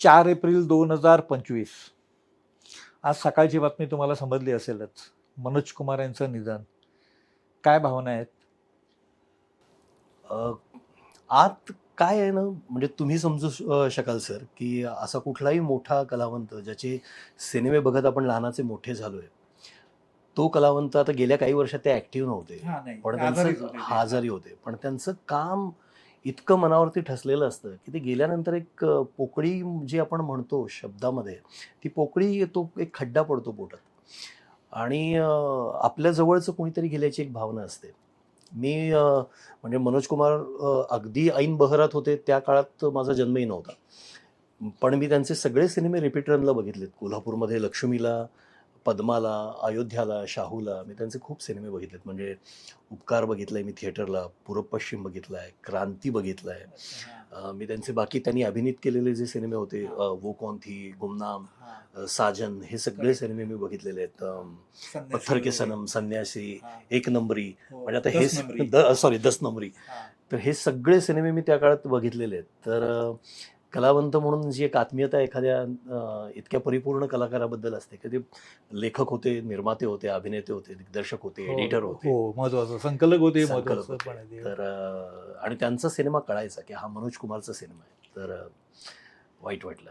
चार एप्रिल दोन हजार पंचवीस. आज सकाळची बातमी तुम्हाला समजली असेलच. मनोज कुमार यांचं निधन. काय भावना आहेत? अ, आत काय आहे ना म्हणजे तुम्ही समजू शकाल सर की असा कुठलाही मोठा कलावंत ज्याचे सिनेमे बघत आपण लहानाचे मोठे झालोय तो कलावंत आता गेल्या काही वर्षात ते ऍक्टिव्ह नव्हते. पण त्यांचं आजारी होते. पण त्यांचं काम इतकं मनावरती ठसलेलं असतं की ते गेल्यानंतर एक पोकळी जी आपण म्हणतो शब्दामध्ये ती पोकळी तो एक खड्डा पडतो पोटात. आणि आपल्याजवळचं आपल्या जवळचं कोणीतरी गेल्याची एक भावना असते. मी म्हणजे मनोज कुमार अगदी ऐन बहरात होते त्या काळात माझा जन्मही नव्हता. पण मी त्यांचे सगळे सिनेमे रिपीट रनला बघितलेत. कोल्हापूरमध्ये लक्ष्मीला पद्माला अयोध्याला शाहूला मी त्यांचे खूप सिनेमे बघितलेत. म्हणजे उपकार बघितलाय मी थिएटरला पूर्व पश्चिम बघितलाय क्रांती बघितलाय. मी त्यांचे बाकी त्यांनी अभिनीत केलेले जे सिनेमे होते वो कौन थी गुमनाम साजन हे सगळे सिनेमे मी बघितलेले आहेत. पत्थर के सनम संन्यासी एक नंबरी. म्हणजे आता हे सॉरी दस नंबरी. तर हे सगळे सिनेमे मी त्या काळात बघितलेले आहेत. तर कलावंत म्हणून जी एक आत्मीयता एखाद्या इतक्या परिपूर्ण कलाकाराबद्दल असते की ते लेखक होते निर्माते होते अभिनेते होते दिग्दर्शक होते एडिटर होते. हो महत्वाचं संकलक होते. तर आणि त्यांचा सिनेमा कळायचा की हा मनोज कुमारचा सिनेमा आहे. तर वाईट वाटलं.